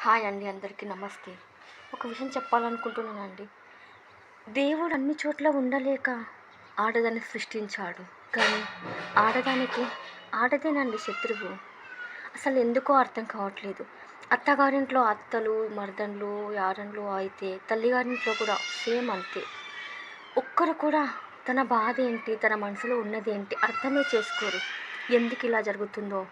Hi అండి అందరికీ నమస్తే. ఒక విషయం చెప్పాలనుకుంటున్నానండి. దేవుడు అన్ని చోట్ల ఉండలేక ఆడదాన్ని సృష్టించాడు. కానీ ఆడదానికి ఆడదేనండి శత్రువు. అసలు ఎందుకో అర్థం కావట్లేదు. అత్తగారింట్లో అత్తలు మర్దన్లు యారన్లు అయితే తల్లిగారింట్లో కూడా సేమ్ అంతే. ఒక్కరు కూడా తన బాధ ఏంటి తన మనసులో ఉన్నది ఏంటి అర్థమే చేసుకోరు. ఎందుకు ఇలా జరుగుతుందో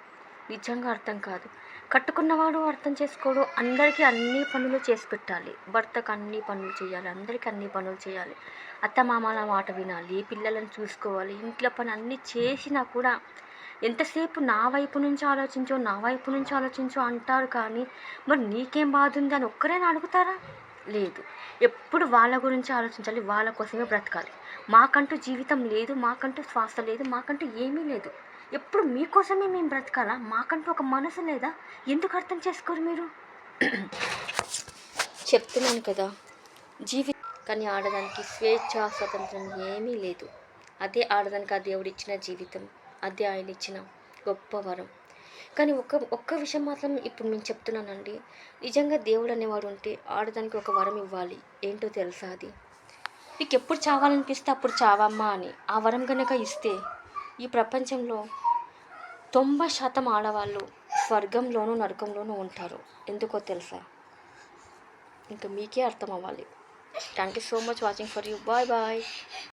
నిజంగా అర్థం కాదు. కట్టుకున్నవాడు అర్థం చేసుకోడు. అందరికీ అన్ని పనులు చేసి పెట్టాలి. భర్తకు అన్ని పనులు చేయాలి. అందరికీ అన్ని పనులు చేయాలి. అత్తమామల మాట వినాలి. పిల్లలను చూసుకోవాలి. ఇంట్లో పని అన్నీ చేసినా కూడా ఎంతసేపు నా వైపు నుంచి ఆలోచించో నా వైపు నుంచి ఆలోచించో అంటారు కానీ మరి నీకేం బాధ ఉంది అని ఒక్కరైనా అడుగుతారా? లేదు. ఎప్పుడు వాళ్ళ గురించి ఆలోచించాలి. వాళ్ళ కోసమే బ్రతకాలి. మాకంటూ జీవితం లేదు. మాకంటూ శ్వాస లేదు. మాకంటూ ఏమీ లేదు. ఎప్పుడు మీకోసమే మేము బ్రతకాలా? మాకంటూ ఒక మనసు లేదా? ఎందుకు అర్థం చేసుకోరు మీరు? చెప్తున్నాను కదా జీవి కానీ ఆడదానికి స్వేచ్ఛ స్వతంత్రం ఏమీ లేదు. అదే ఆడదానికి ఆ దేవుడు ఇచ్చిన జీవితం అదే ఆయన ఇచ్చిన గొప్ప వరం. కానీ ఒక్క ఒక్క విషయం మాత్రం ఇప్పుడు నేను చెప్తున్నానండి. నిజంగా దేవుడు అనేవాడు ఉంటే ఆడదానికి ఒక వరం ఇవ్వాలి. ఏంటో తెలుసా అది? నీకు ఎప్పుడు చావాలనిపిస్తే అప్పుడు చావమ్మా అని. ఆ వరం కనుక ఇస్తే ఈ ప్రపంచంలో తొంభై శాతం ఆడవాళ్ళు స్వర్గంలోనూ నరకంలోనూ ఉంటారు. ఎందుకో తెలుసా? ఇంకా మీకే అర్థం అవ్వాలి. Thank you so much watching for you bye bye